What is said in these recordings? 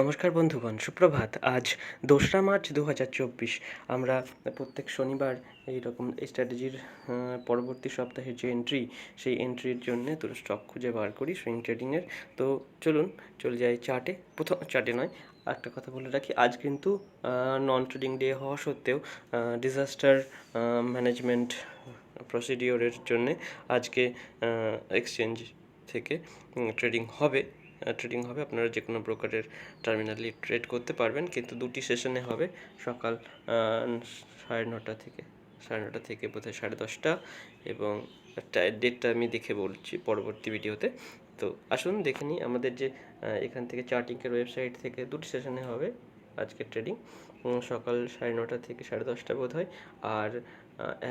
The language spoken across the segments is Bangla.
নমস্কার বন্ধুগণ, সুপ্রভাত। আজ দোসরা মার্চ দু হাজার চব্বিশ। আমরা প্রত্যেক শনিবার এইরকম স্ট্র্যাটেজির পরবর্তী সপ্তাহের যে এন্ট্রি সেই এন্ট্রির জন্য দুটো স্টক খুঁজে বার করি সুইং ট্রেডিংয়ের তো চলুন, চলে যাই চার্টে প্রথম চার্টে নয়, একটা কথা বলে রাখি। আজ কিন্তু নন ট্রেডিং ডে হওয়া সত্ত্বেও ডিজাস্টার ম্যানেজমেন্ট প্রসিডিওরের জন্যে আজকে এক্সচেঞ্জ থেকে ট্রেডিং হবে। ট্রেডিং হবে। আপনারা যে কোনো ব্রোকারের টার্মিনালি ট্রেড করতে পারবেন। কিন্তু দুটি সেশনে হবে সকাল সাড়ে নটা থেকে, সাড়ে নটা থেকে বোধহয় সাড়ে দশটা এবং ডেটটা আমি দেখে বলছি পরবর্তী ভিডিওতে। তো আসুন দেখে নিই আমাদের যে এখান থেকে চার্টিংয়ের ওয়েবসাইট থেকে দুটি সেশনে হবে আজকে ট্রেডিং সকাল সাড়ে নটা থেকে সাড়ে দশটা বোধ হয় আর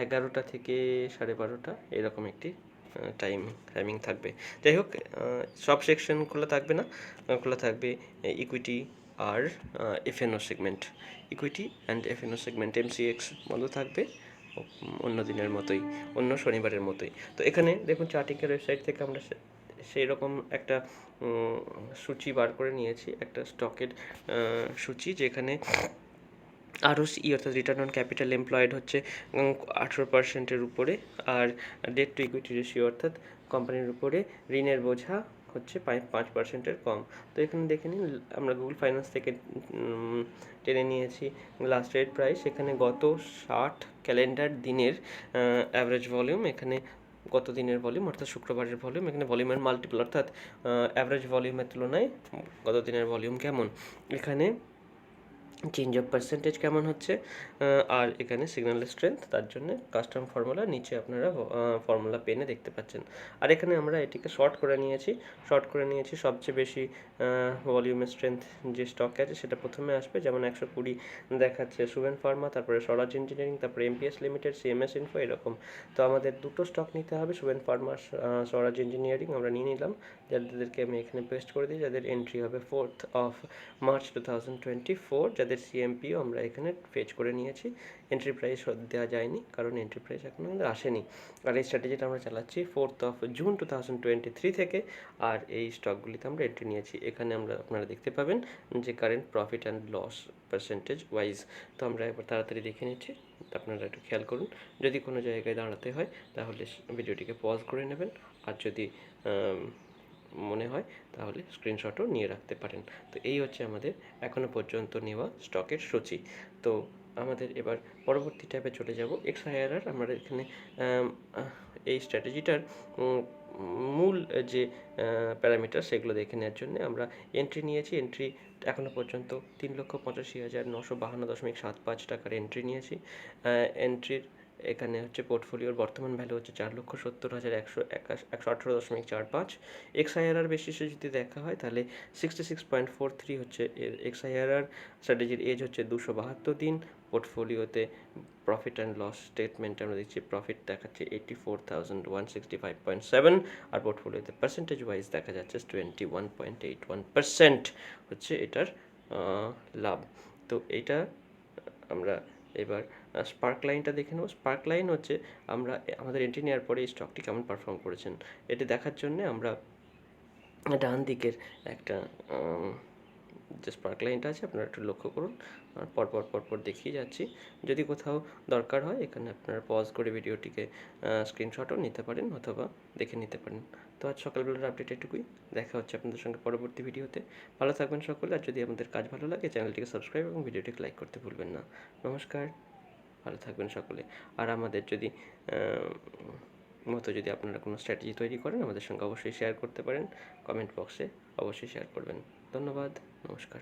এগারোটা থেকে সাড়ে বারোটা এরকম একটি টাইম টাইমিং থাকবে। যাই হোক সব সেকশন খোলা থাকবে না। খোলা থাকবে equity R FNO segment equity and FNO segment MCX বন্ধ থাকবে। অন্য দিনের মতোই, অন্য শনিবারের মতোই। তো এখানে দেখুন চার্টিংয়ের ওয়েবসাইট থেকে আমরা সেই রকম একটা সূচি বার করে নিয়েছি। একটা স্টকের সূচি যেখানে আরওসি অর্থাৎ রিটার্ন অন ক্যাপিটাল এমপ্লয়েড হচ্ছে আঠেরো পার্সেন্টের উপরে, আর ডেট টু ইকুইটি রেশিও অর্থাৎ কোম্পানির উপরে ঋণের বোঝা হচ্ছে পাঁচ পার্সেন্টের কম। তো এখানে দেখে নিন, আমরা গুগল ফাইন্যান্স থেকে টেনে নিয়েছি লাস্ট রেট প্রাইস এখানে গত ষাট ক্যালেন্ডার দিনের অ্যাভারেজ ভলিউম এখানে গত দিনের ভলিউম অর্থাৎ শুক্রবারের ভলিউম এখানে ভলিউমের মাল্টিপল অর্থাৎ অ্যাভারেজ ভলিউমের তুলনায় গত দিনের ভলিউম কেমন? এখানে চেঞ্জ অফ পার্সেন্টেজ কেমন হচ্ছে? আর এখানে সিগন্যাল স্ট্রেংথ তার জন্য কাস্টম ফর্মুলা নিচে আপনারা ফর্মুলা পেনে দেখতে পাচ্ছেন। আর এখানে আমরা এটিকে শর্ট করে নিয়েছি। শর্ট করে নিয়েছি সবচেয়ে বেশি ভলিউমের স্ট্রেংথ যে স্টক আছে, সেটা প্রথমে আসবে। যেমন একশো কুড়ি দেখাচ্ছে সুভেন ফার্মা তারপরে স্বরাজ ইঞ্জিনিয়ারিং তারপরে এমপিএস লিমিটেড সিএমএস ইনফো এরকম। তো আমাদের দুটো স্টক নিতে হবে সুভেন ফার্মা স্বরাজ ইঞ্জিনিয়ারিং আমরা নিয়ে নিলাম। যাদেরকে আমি এখানে পেস্ট করে দিই, যাদের এন্ট্রি হবে fourth of March two thousand twenty four যাদের সিএমপিও আমরা এখানে ফেচ করে নিয়েছি। এন্ট্রি প্রাইস দেওয়া যায়নি, কারণ এন্ট্রি প্রাইস এখনও আমাদের আসেনি। আর এই স্ট্র্যাটেজিটা আমরা চালাচ্ছি fourth of June two thousand twenty three থেকে, আর এই স্টকগুলিতে আমরা এন্ট্রি নিয়েছি। এখানে আমরা আপনারা দেখতে পাবেন যে current profit and loss percentage wise তো আমরা এবার তাড়াতাড়ি দেখে নিচ্ছি আপনারা একটু খেয়াল করুন। যদি কোনো জায়গায় দাঁড়াতে হয়, তাহলে ভিডিওটিকে পজ করে নেবেন। আর যদি মনে হয়, তাহলে স্ক্রিনশটও নিয়ে রাখতে পারেন। তো এই হচ্ছে আমাদের এখনও পর্যন্ত নেওয়া স্টকের সূচি। তো আমাদের এবার পরবর্তী ট্যাবে চলে যাব। এক্সআইআরআর আমরা এখানে এই স্ট্র্যাটেজিটার মূল যে প্যারামিটার সেগুলো দেখে নেওয়ার জন্য আমরা এন্ট্রি নিয়েছি। এন্ট্রি এখনও পর্যন্ত তিন লক্ষ পঁচাশি হাজার নশো বাহান্ন দশমিক সাত পাঁচ টাকার এন্ট্রি নিয়েছি। এন্ট্রির এখানে হচ্ছে পোর্টফোলিওর বর্তমান ভ্যালু হচ্ছে চার লক্ষ সত্তর হাজার একশো একাশ, একশো আঠেরো দশমিক চার পাঁচ। এক্সআইআরআর বেসিসে যদি দেখা হয়, তাহলে sixty six point four three হচ্ছে এর এক্সআইআরআর স্ট্র্যাটেজির এজ হচ্ছে দুশো বাহাত্তর দিন। পোর্টফোলিওতে প্রফিট অ্যান্ড লস স্টেটমেন্ট আমরা দেখছি প্রফিট দেখাচ্ছে eighty four thousand one sixty five point seven আর পোর্টফোলিওতে পার্সেন্টেজ ওয়াইজ দেখা যাচ্ছে twenty one point eight one percent হচ্ছে এটার লাভ। তো এইটা আমরা এবার স্পার্ক লাইনটা দেখে নেব। স্পার্ক লাইন হচ্ছে আমরা, আমাদের এন্ট্রি নেওয়ার পরে এই স্টকটি কেমন পারফর্ম করেছেন। এটি দেখার জন্য আমরা ডান দিকের একটা যে স্পার্ক লাইনটা আছে, আপনারা একটু লক্ষ্য করুন। পরপর পরপর দেখিয়ে যাচ্ছি। যদি কোথাও দরকার হয়, এখানে আপনারা পজ করে ভিডিওটিকে স্ক্রিনশটও নিতে পারেন অথবা দেখে নিতে পারেন। তো আজ সকালবেলার আপডেট এটুকুই। দেখা হচ্ছে আপনাদের সঙ্গে পরবর্তী ভিডিওতে। ভালো থাকবেন সকলে, আর যদি আমাদের কাজ ভালো লাগে, চ্যানেলটিকে সাবস্ক্রাইব এবং ভিডিওটিকে লাইক করতে ভুলবেন না। নমস্কার। ভালো থাকবেন সকলে। আর আমাদের যদি মতো যদি আপনারা কোনো স্ট্র্যাটেজি তৈরি করেন, আমাদের সঙ্গে অবশ্যই শেয়ার করতে পারেন। কমেন্ট বক্সে অবশ্যই শেয়ার করবেন। ধন্যবাদ, নমস্কার।